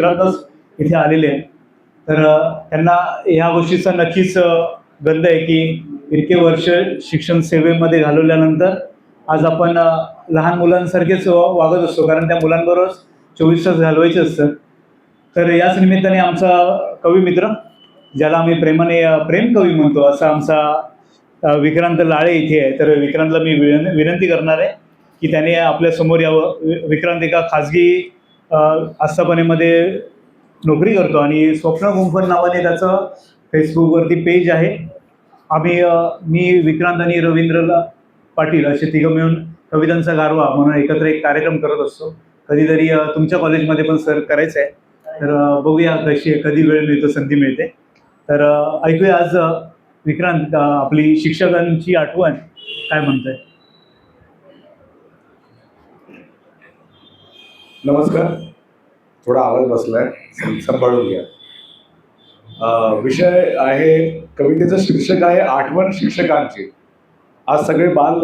मित्रांतच इथे आलेले आहेत. तर त्यांना ह्या गोष्टीचा नक्कीच गंध आहे की इतके वर्ष शिक्षण सेवेमध्ये घालवल्यानंतर आज आपण लहान मुलांसारखेच वागत असतो. कारण त्या मुलांबरोबर चोवीस तास घालवायचे असतात. तर याच निमित्ताने आमचा कवी मित्र ज्याला आम्ही प्रेमाने प्रेम कवी म्हणतो असा आमचा विक्रांत लाळे इथे आहे. तर विक्रांतला मी विन विनंती करणार आहे की त्याने आपल्यासमोर यावं. वि- विक्रांत एका खाजगी आस्थापनेमध्ये नोकरी करतो आणि स्वप्न गुंफन नावाने त्याचं फेसबुकवरती पेज आहे. आम्ही मी विक्रांत आणि रवींद्रला पाटील असे तिघं मिळून कवितांचा गारवा म्हणून एकत्र एक कार्यक्रम करत असतो. कधीतरी तुमच्या कॉलेजमध्ये पण सर करायचं आहे तर बघूया कशी कधी वेळ मिळतो संधी मिळते. तर ऐकूया आज विक्रांत आपली शिक्षकांची आठवण काय म्हणतंय? नमस्कार. थोडा आवाज बसला आहे सांभाळून घ्या. विषय आहे कवितेचं शीर्षक आहे आठवण शिक्षकांची आज सगळे बाल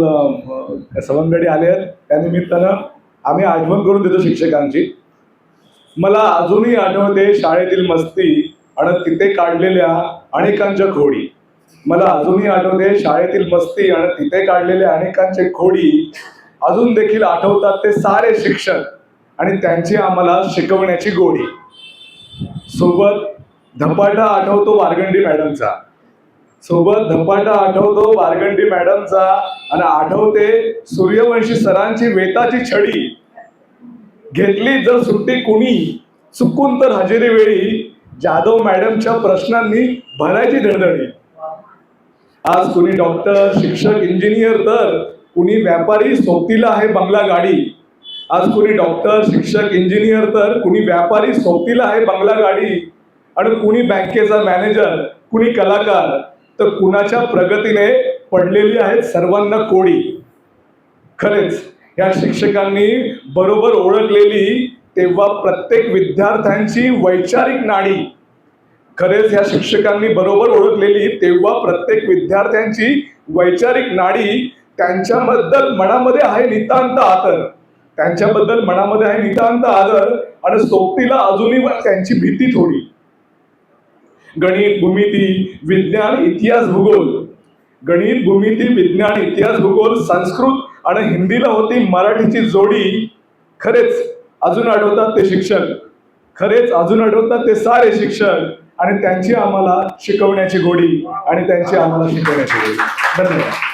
सवंगडी आले आहेत. त्यानिमित्तानं आम्ही आठवण करून देतो शिक्षकांची मला अजूनही आठवते शाळेतील मस्ती आणि तिथे काढलेल्या अनेकांच्या खोडी. मला अजूनही आठवते शाळेतील मस्ती आणि तिथे काढलेल्या अनेकांचे खोडी. अजून देखील आठवतात ते सारे शिक्षक. आणि त्यांची आम्हाला शिकवण्याची गोडी. सोबत धपाटा आठवतो वारगंडी मॅडमचा. सोबत धपाटा आठवतो वारगंडी मॅडमचा आणि आठवते सूर्यवंशी सरांची वेताची छडी. घेतली जर सुट्टी कुणी चुकून तर हजेरी वेळी जाधव मॅडमच्या प्रश्नांनी भरायची धडधडी. आज कुणी डॉक्टर शिक्षक इंजिनियर तर कुणी व्यापारी सोबतीला आहे बंगला गाडी. आज कुणी डॉक्टर शिक्षक इंजिनियर तर कुणी व्यापारी सोबतीला आहे बंगला गाडी आणि कुणी बँकेचा मॅनेजर कुणी कलाकार तर कुणाच्या प्रगतीने पडलेली आहेत सर्वांना कोडी. खरेच या शिक्षकांनी बरोबर ओळखलेली तेव्हा प्रत्येक विद्यार्थ्यांची वैचारिक नाडी. खरेच या शिक्षकांनी बरोबर ओळखलेली तेव्हा प्रत्येक विद्यार्थ्यांची वैचारिक नाडी त्यांच्याबद्दल मनामध्ये आहे नितांत आतर त्यांच्याबद्दल मनामध्ये आहे नितांत आदर आणि सोबतीला अजूनही त्यांची भीती थोडी. गणित भूमिती विज्ञान इतिहास भूगोल. गणित भूमिती विज्ञान इतिहास भूगोल संस्कृत आणि हिंदीला होती मराठीची जोडी. खरेच अजून आठवतात ते शिक्षक खरेच अजून आठवतात ते सारे शिक्षक आणि त्यांची आम्हाला शिकवण्याची गोडी आणि त्यांची आम्हाला शिकवण्याची गोडी. धन्यवाद.